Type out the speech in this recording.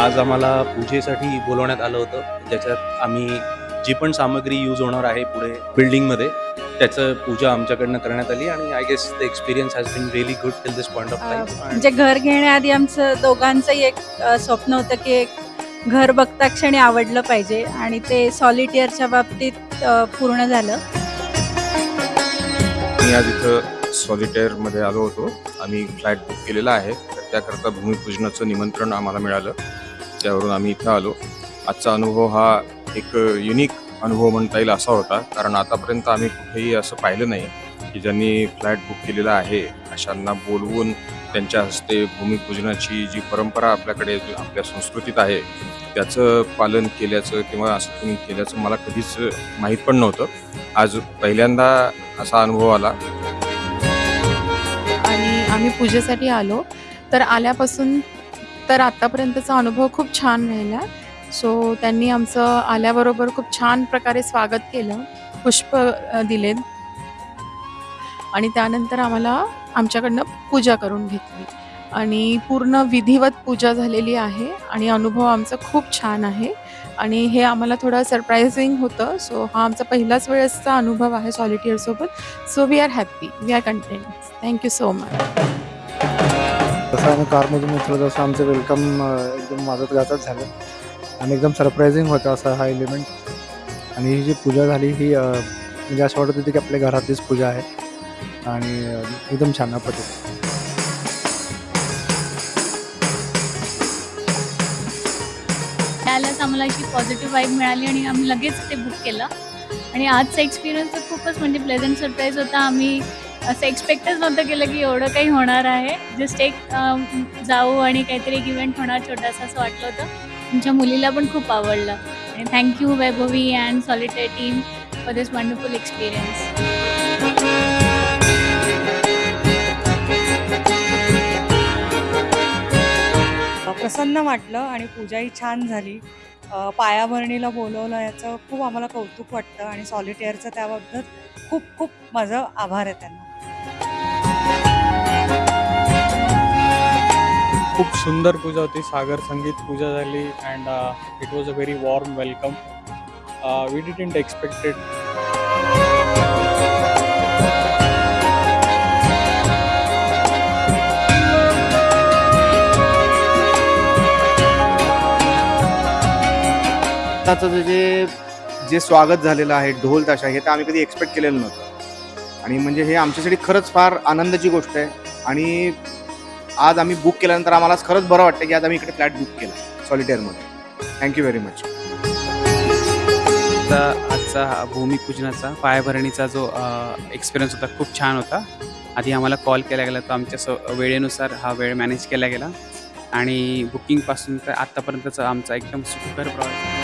आज आम्हाला पूजेसाठी बोलवण्यात आलं होतं. ज्याच्यात आम्ही जी पण सामग्री यूज होणार आहे पुढे बिल्डिंगमध्ये त्याचं पूजा आमच्याकडनं करण्यात आली आणि I guess the experience has been really good till this point of time म्हणजे घर घेण्याआधी आमचं दोघांचंही एक स्वप्न होतं की एक घर बघता क्षणी आवडलं पाहिजे आणि ते सॉलिटियरच्या बाबतीत पूर्ण झालं. मी आज इथं सॉलिटेअरमध्ये आलो होतो. आम्ही फ्लॅट बुक केलेला आहे. तर त्याकरता भूमिपूजनाचं निमंत्रण आम्हाला मिळालं. त्यावरून आम्ही इथं आलो. आजचा अनुभव हा एक युनिक अनुभव म्हणता येईल असा होता. कारण आतापर्यंत आम्ही कुठेही असं पाहिलं नाही की ज्यांनी फ्लॅट बुक केलेला आहे अशांना बोलवून त्यांच्या हस्ते भूमिपूजनाची जी परंपरा आपल्याकडे आपल्या संस्कृतीत आहे त्याचं पालन केल्याचं किंवा असं तुम्ही केल्याचं मला कधीच माहीत पण नव्हतं. आज पहिल्यांदा असा अनुभव आला. आणि आम्ही पूजेसाठी आलो. तर आल्यापासून तर आत्तापर्यंतचा अनुभव खूप छान राहिला. सो त्यांनी आमचं आल्याबरोबर खूप छान प्रकारे स्वागत केलं पुष्प दिलेत. आणि त्यानंतर आम्हाला आमच्याकडनं पूजा करून घेतली. आणि पूर्ण विधिवत पूजा झालेली आहे आणि अनुभव आमचा खूप छान आहे. आणि हे आम्हाला थोडं सरप्रायझिंग होतं. सो हा आमचा पहिलाच वेळेसचा अनुभव आहे सॉलिटियरसोबत so we are happy we are content thank you so much जसं आम्ही कारमधून उतरलो तसं आमचं वेलकम एकदम वाजत गाजत झालं. आणि एकदम सरप्रायझिंग होतं असा हा एलिमेंट आणि ही जी पूजा झाली ही म्हणजे असं वाटत होती की आपल्या घरातलीच पूजा आहे. आणि एकदम छान पद्धत. त्यालाच आम्हाला अशी पॉझिटिव्ह वाईब मिळाली आणि आम्ही लगेच ते बुक केलं. आणि आजचा एक्सपिरियन्स तर खूपच म्हणजे प्लेझंट सरप्राईज होता. आम्ही असं एक्सपेक्टच नव्हतं केलं की एवढं काही होणार आहे. जस्ट एक जाऊ आणि काहीतरी एक इव्हेंट होणार छोटासा असं वाटलं होतं. तुमच्या मुलीला पण खूप आवडलं. आणि thank you Vaibhavi and solitaire team for this wonderful experience प्रसन्न वाटलं आणि पूजाही छान झाली. पायाभरणीला बोलवलं याचं खूप आम्हाला कौतुक वाटतं आणि सॉलिटेअरचं त्याबद्दल खूप खूप माझं आभार आहे त्यांना. खूप सुंदर पूजा होती. सागर संगीत पूजा झाली and it was a very warm welcome we didn't expected आताचं जे जे स्वागत झालेलं आहे ढोल ताशा हे तर आम्ही कधी एक्सपेक्ट केलेलं नव्हतं. आणि म्हणजे हे आमच्यासाठी खरंच फार आनंदाची गोष्ट आहे. आणि आज आम्ही बुक केल्यानंतर आम्हाला खरंच बरं वाटतं की आज आम्ही इकडे फ्लॅट बुक केला सॉलिटेअरमध्ये थँक्यू व्हेरी मच आजचा हा भूमिपूजनाचा पायाभरणीचा जो एक्सपिरियन्स होता खूप छान होता. आधी आम्हाला कॉल केला गेला तो आमच्या स वेळेनुसार हा वेळ मॅनेज केला गेला. आणि बुकिंगपासून तर आत्तापर्यंतचा आमचा एकदम सुखकर प्रवास.